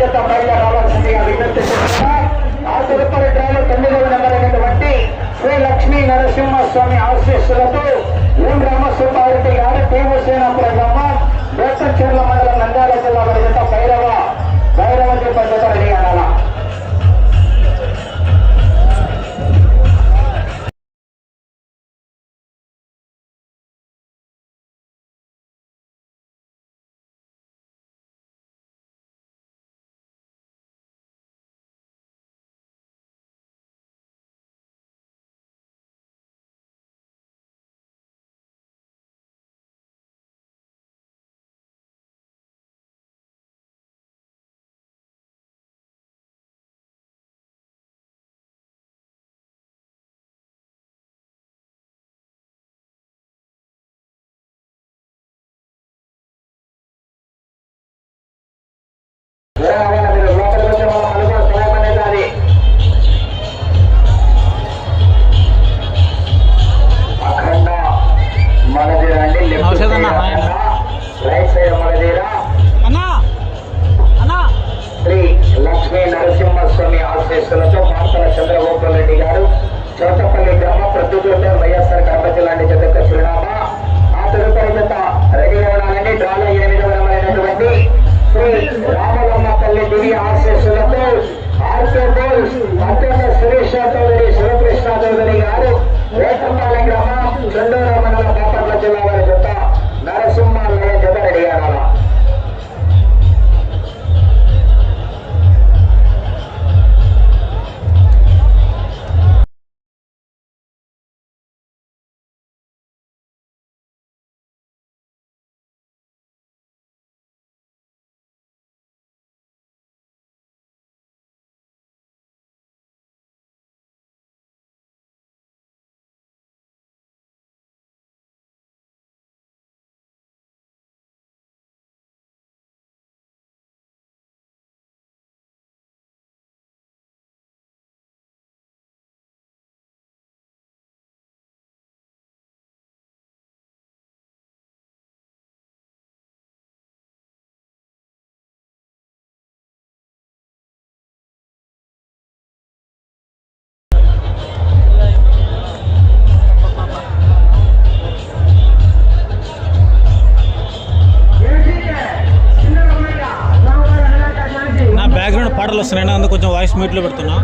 జత బయట రావాల్సిందిగా విజ్ఞప్తి చేస్తున్నారు ఆ తదుపరి డ్రాలో తొమ్మిదవ నెంబర్ అయినటువంటి శ్రీ లక్ష్మీ నరసింహస్వామి ఆశీస్సులతో ఎం రామసుబ్బారెడ్డి గారు దేవసేనాపుర గ్రామం బేతంచెర్ల మండలం నంద్యాల జిల్లా వారి జత భైరవ భైరవ జత జత బ్యాక్గ్రౌండ్ పాటలు వస్తున్నాయి అందుకు కొంచెం వాయిస్ మీట్లో పెడుతున్నా.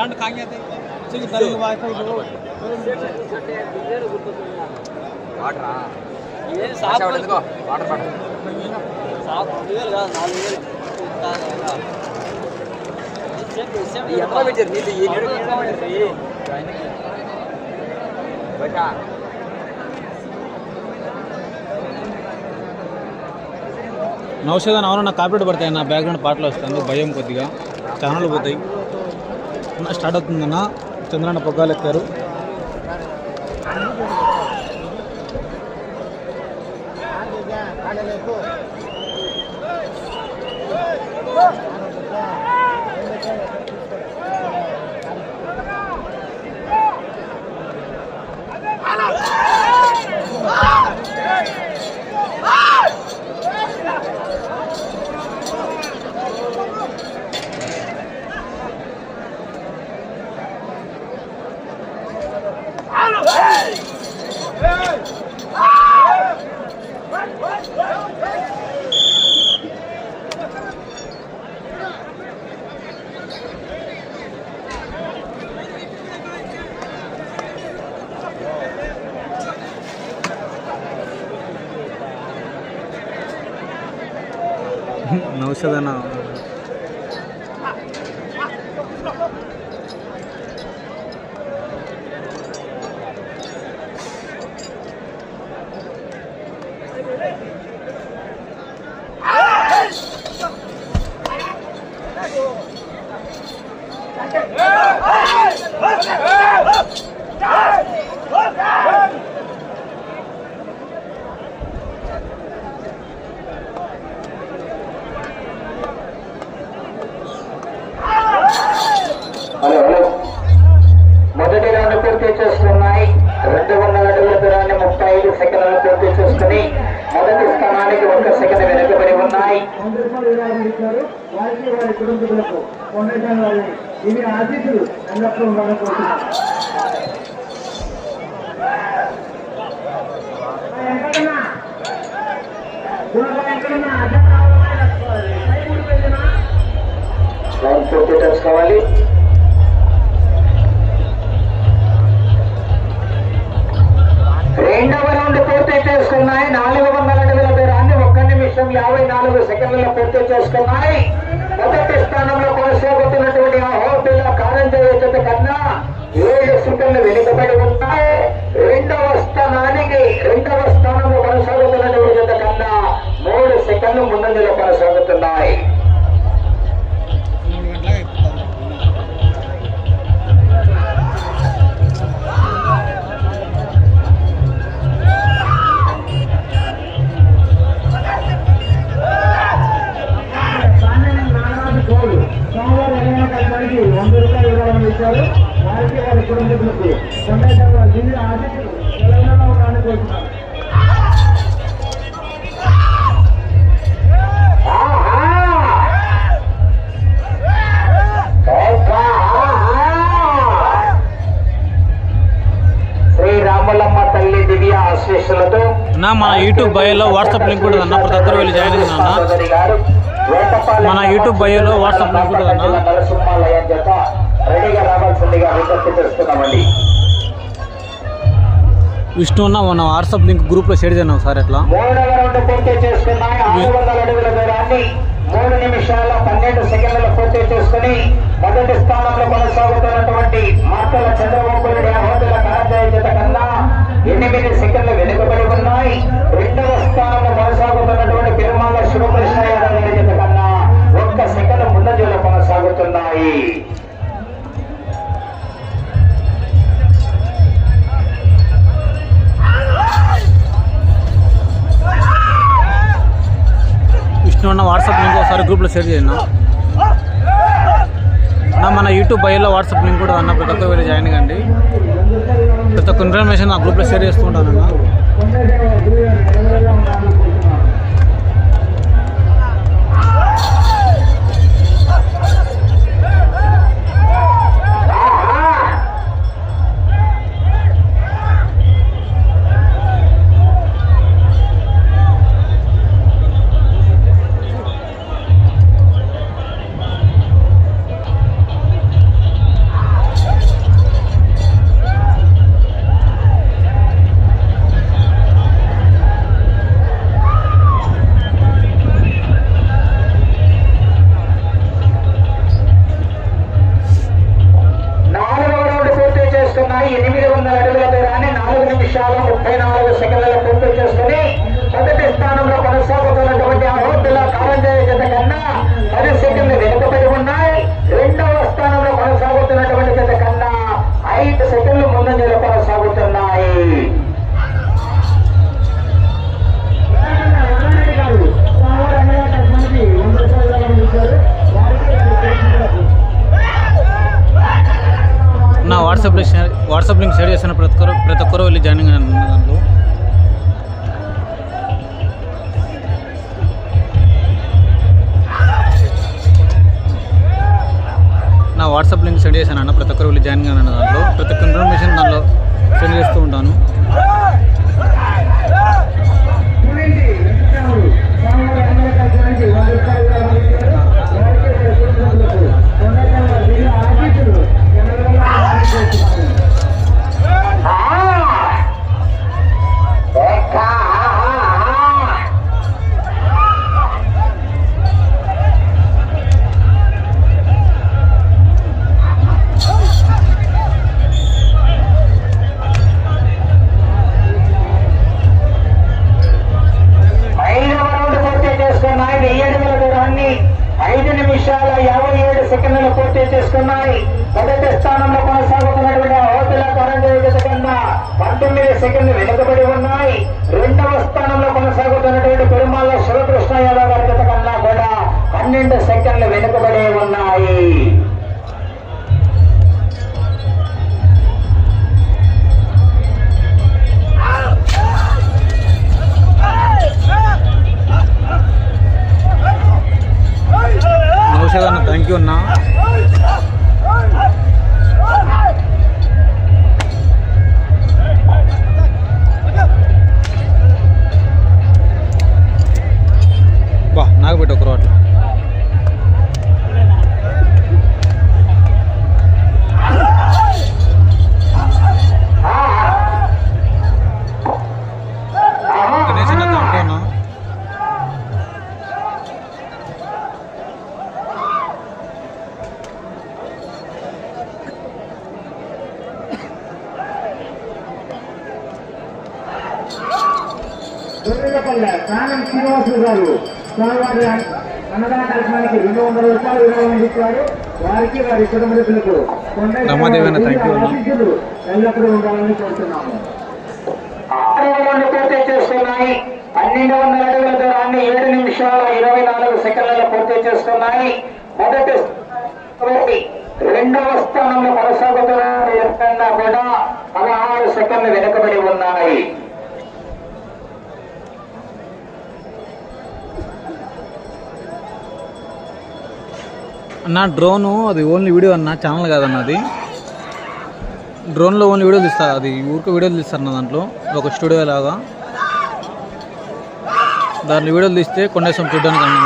ದಾಂಡ್ ಕಾಂಗೆ ಚಿಕ್ಕ ದರಿಗೆ ವಾಯ್ಫೈ వాటరా సాపు పడతాయి నా బ్యాక్గ్రౌండ్ పాటలు వస్తుంది భయం కొద్దిగా ఛానల్ పోతాయి స్టార్ట్ అవుతుందన్న చంద్రన్న పొగ్గాలు ఎక్కారు. औषधन చేసుకుని మొదటి స్థానానికి ఒక్క సెకండ్ వెనుకబడి ఉన్నాయి. వంద రూపాయలు విరాళం పూర్తి చేసుకున్నాయి నాలుగు వందల అడుగుల దూరాన్ని ఒక్క నిమిషం యాభై నాలుగు సెకండ్లలో పూర్తి చేసుకున్నాయి. మొదటి స్థానంలో కొనసాగుతున్నటువంటి ఆ హోటల్ కారంజయ కన్నా ఏడు సెకండ్లు వెనుకబడి ఉన్నాయి. రెండవ స్థానానికి రెండవ ఇచ్చారు వారికి వారి కుటుంబీకులకు తెలంగాణ ఉండాలని అన్న మన యూట్యూబ్ బయోలో వాట్సాప్ లింక్ కూడా అన్న ప్రతి ఒక్కరు వెళ్ళి జాయిన్ వేటపాలెం మన యూట్యూబ్ బయోలో వాట్సాప్ లింక్ ఉంటుంది అన్న. రెడీగా రావాల్సిందిగా విజ్ఞప్తి చేస్తున్నామండి. విష్ణు అన్న మన వాట్సాప్ లింక్ గ్రూప్లో షేర్ చేయండి ఒకసారి ఎట్లా? మూడవ రౌండ్ పూర్తి చేసుకున్నాయి ఆరు వందల అడుగుల దూరాన్ని మూడు నిమిషాల పన్నెండు సెకండ్లు పూర్తి చేసుకుని మొదటి స్థానంలో కొనసాగుతున్నటువంటి మార్తల చంద్రబాబు హోటల్ జత కన్నా ఎనిమిది సెకండ్లు వెనుకబడి ఉన్నాయి. రెండవ స్థానంలో కొనసాగుతున్నటువంటి పెరుమాల శివకృష్ణ యాదవ్ జత కన్నా ఒక్క సెకండ్ ముందంజలో కొనసాగుతున్నాయి. విష్ణు ఉన్న వాట్సాప్ లింక్ ఒకసారి గ్రూప్లో షేర్ చేయండి. అన్న మన యూట్యూబ్ బయోలో వాట్సాప్ లింక్ కూడా అన్న ప్రతి ఒక్కరు జాయిన్ కండి. ప్రతి ఒక్క ఇన్ఫర్మేషన్ ఆ గ్రూప్లో షేర్ చేస్తూ ఉంటాను అన్న చేశాను అన్న ప్రతి ఒక్కరు వెళ్ళి జాయిన్ కానీ దాంట్లో ప్రతి ఒక్క ఇన్ఫర్మేషన్ దాంట్లో సెండ్ చేస్తూ ఉంటాను. చేసుకున్నాయి మొదటి స్థానంలో కొనసాగుతున్నటువంటి అవతల తరంజ కన్నా పంతొమ్మిది సెకండ్ వెనుకబడి ఉన్నాయి. ఎల్లప్పుడూ ఉండాలని కోరుతున్నాము. రౌండ్లు పూర్తి చేసుకున్నాయి పన్నెండు వందల అడుగుల దూరాన్ని ఏడు నిమిషాల ఇరవై నాలుగు సెకండ్లలో పూర్తి చేసుకున్నాయి మొదటి రెండవ స్థానంలో కొనసాగుతున్న కూడా పదహారు సెకండ్లు వెనుకబడి ఉన్నాయి. అన్న డ్రోను అది ఓన్లీ వీడియో అన్న ఛానల్ కాదన్న అది. డ్రోన్లో ఓన్లీ వీడియోలు తీస్తారు అది ఊరికే వీడియోలు తీస్తారు నా దాంట్లో ఒక స్టూడియో లాగా. దాంట్లో వీడియోలు తీస్తే కొండేసం చూడడానికి అన్న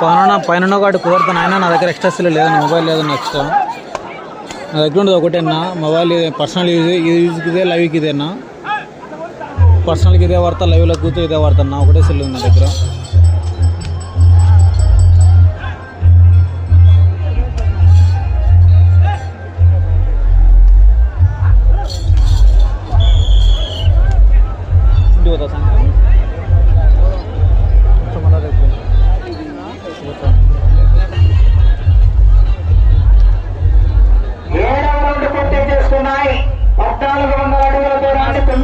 పైన పైన ఒకటి కోరుతాను ఆయన నా దగ్గర ఎక్స్ట్రా సెల్ లేదు మొబైల్ లేదు నెక్స్ట్ నా దగ్గర ఉండదు ఒకటేనా? మొబైల్ పర్సనల్ యూజ్ యూజ్కి ఇదే లైవ్కి ఇదేనా పర్సనల్కి ఇదే వాడతా లైవ్లో కూతురు ఇదే వాడతాను? ఒకటే సెల్ ఉంది నా దగ్గర.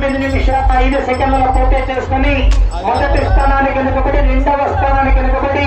తొమ్మిది నిమిషాల ఐదు సెకండ్లలో పోటీ చేసుకుని మొదటి స్థానానికి వెనుకబడి రెండవ స్థానానికి వెనుకబడి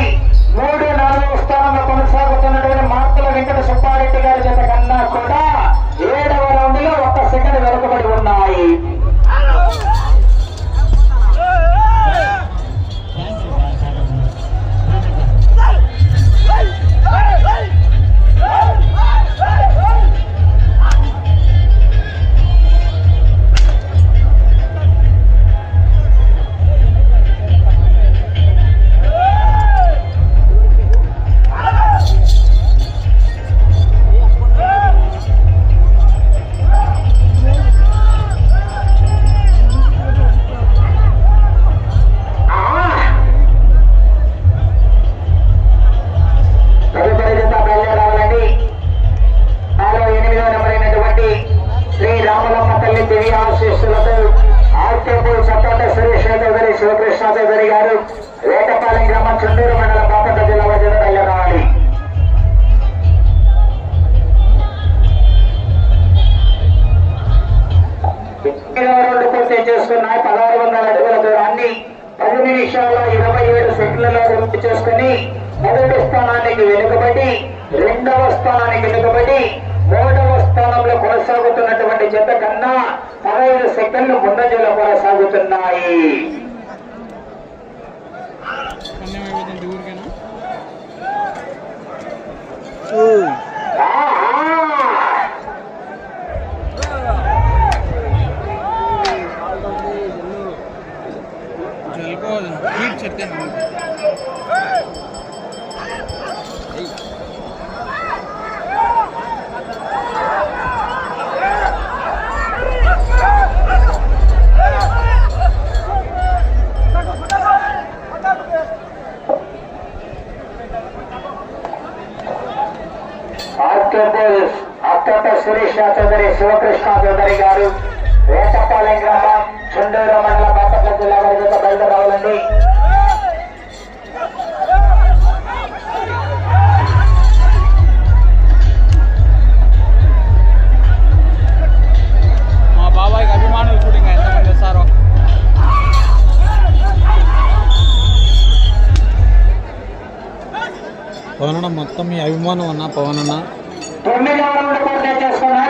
మొత్తం మీ అభిమానం అన్న పవన్ అన్న.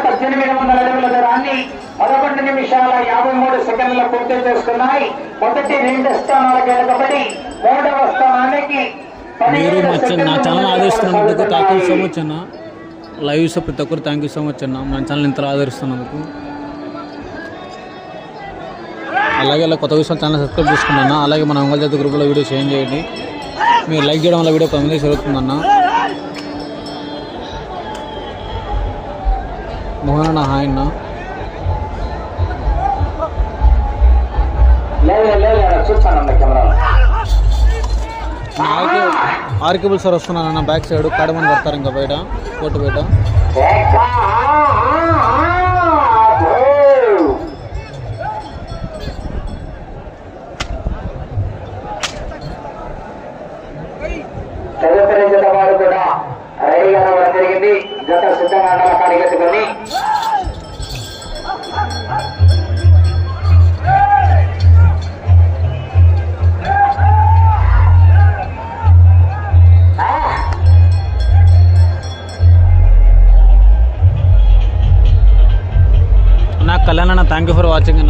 పద్దెనిమిది వందల అడుగుల దూరాన్ని పదకొండు నిమిషాల యాభై మూడు సెకండ్ల పూర్తి చేసుకున్నాయి. మొదటి రెండు స్థానాలు గెలకబడి మూడవ స్థానానికి మీరు మా నా ఛానల్ ఆదరిస్తున్నందుకు థ్యాంక్ యూ సో మచ్ అన్న. లైవ్ సో ప్రతి ఒక్కరు థ్యాంక్ యూ సో మచ్ అన్న. మన ఛానల్ ఇంత ఆదరిస్తున్నందుకు. అలాగే కొత్త విషయం ఛానల్ సబ్స్క్రైబ్ చేసుకున్నా అలాగే మన మంగళ జాతి గ్రూప్లో వీడియో షేర్ చేయండి. మీరు లైక్ చేయడం వల్ల వీడియో పది మంది జరుగుతుందన్నా మోహన్ అన్న హాయ్ అన్న ఆర్కేబుల్ సార్ వస్తున్నానన్న బ్యాక్ సైడ్ కడమని పడతారు ఇంకా బయట కోర్టు బయట కూడా రైలుగా జత సిద్ధంగా కాడిగట్టుకొని அண்ணா தேங்க்யூ ஃபார் வாட்சிங்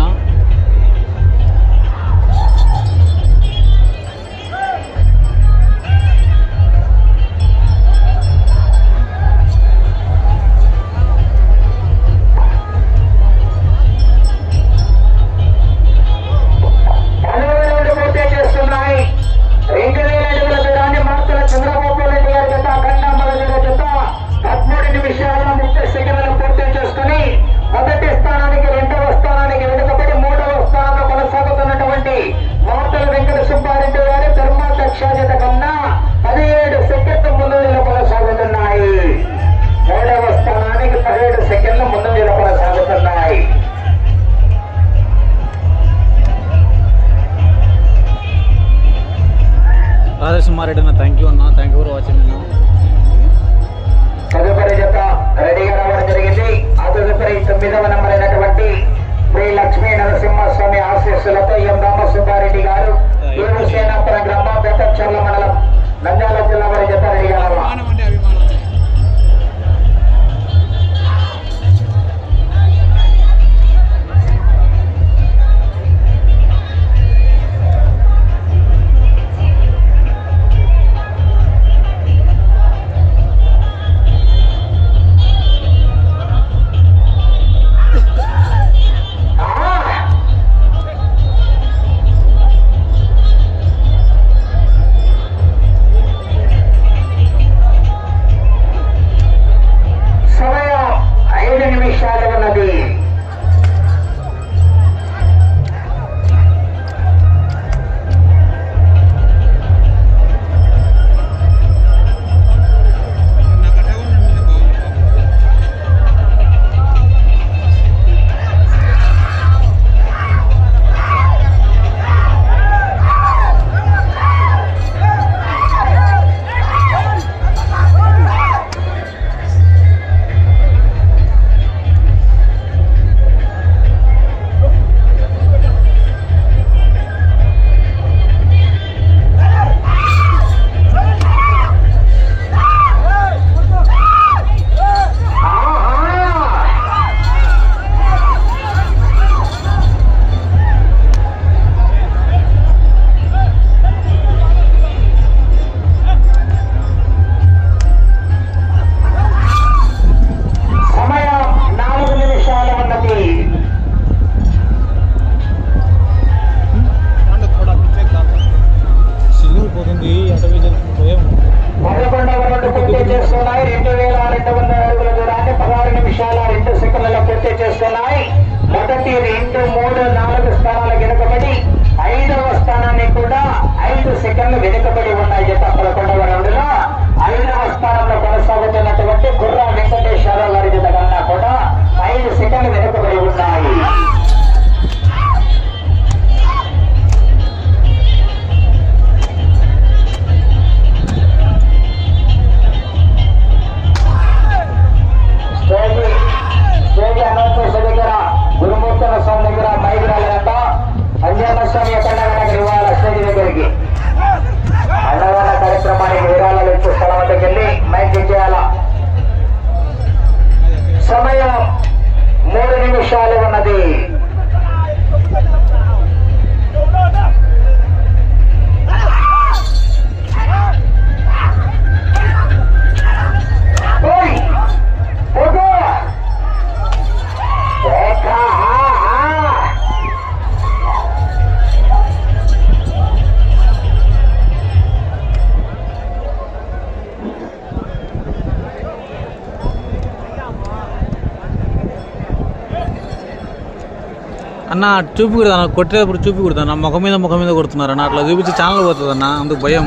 అన్న చూపి కుడతాను కొట్టేటప్పుడు చూపి కుడతాను ముఖం మీద ముఖం మీద కొడుతున్నారు అన్న. అట్లా చూపించి ఛానల్ పోతుంది అన్న. అందుకు భయం.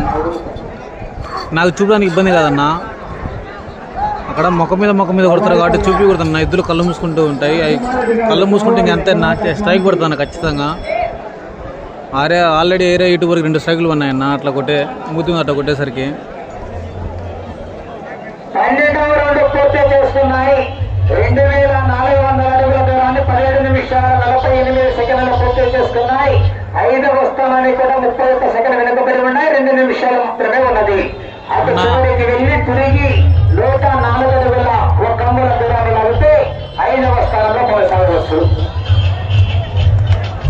నాకు చూడడానికి ఇబ్బంది కాదన్న. అక్కడ ముఖం మీద ముఖం మీద కొడతారు కాబట్టి చూపి కొడతాను నా ఇద్దరు కళ్ళు మూసుకుంటూ ఉంటాయి. అవి కళ్ళు మూసుకుంటే ఇంక అంతే నా స్ట్రైక్ కొడతాను ఖచ్చితంగా. ఆరే ఆల్రెడీ ఏరే ఇటు వరకు రెండు స్ట్రైకులు ఉన్నాయన్న అట్లా కొట్టే మూతి అట్లా కొట్టేసరికి. రెండు వేల నాలుగు వందల పదిహేడు నిమిషాల నలభై ఎనిమిది సెకండ్లు పూర్తి చేసుకున్నాయి. ఐదవ స్థానానికి కూడా ముప్పై ఒక్క సెకండ్ వెనుకబడి ఉన్నాయి. రెండు నిమిషాలు మాత్రమే ఉన్నది. అటు. చివరికి వెళ్ళి తిరిగి నూట నాలుగు అడుగుల ఒక అంగుల దూరాన్ని లాగితే ఐదవ స్థానంలో కొనసాగవచ్చు.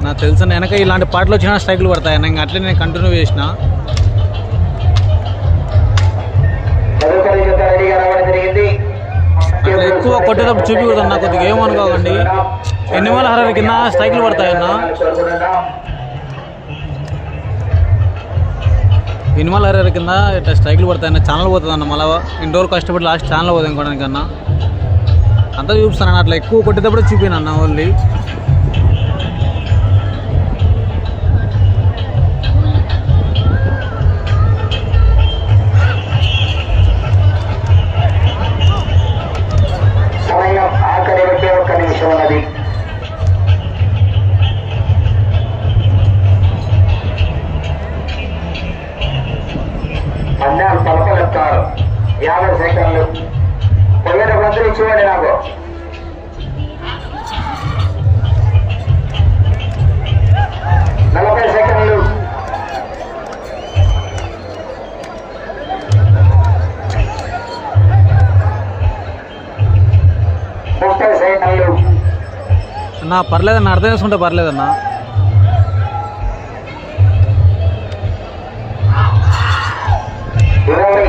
నాకు తెలిసిన వెనక ఇలాంటి పాటలు వచ్చినా స్ట్రైకులు పడతాయి. ఇంకా అట్లే నేను కంటిన్యూ చేసిన. తదుపరి జత రెడీగా రావడం జరిగింది. ఎక్కువ కొట్టేటప్పుడు చూపించకూడదు అన్న కొద్దిగా ఏమనుకోకండి. ఎనిమల్ హరర్ కింద స్ట్రైకులు పడతాయన్న ఎనిమల్ హరర్ కింద ఇట్లా స్ట్రైకులు పడతాయన్న ఛానల్ పోతుంది అన్న మళ్ళీ ఇన్ని రోజులు కష్టపడి లాస్ట్ ఛానల్ పోతుంది ఇంకోడానికన్నా అంతా చూపిస్తాను అట్లా ఎక్కువ కొట్టేటప్పుడు చూపినన్న ఓన్లీ. అన్న పర్లేదన్న అర్థం చేసుకుంటే పర్లేదన్న ఇరవై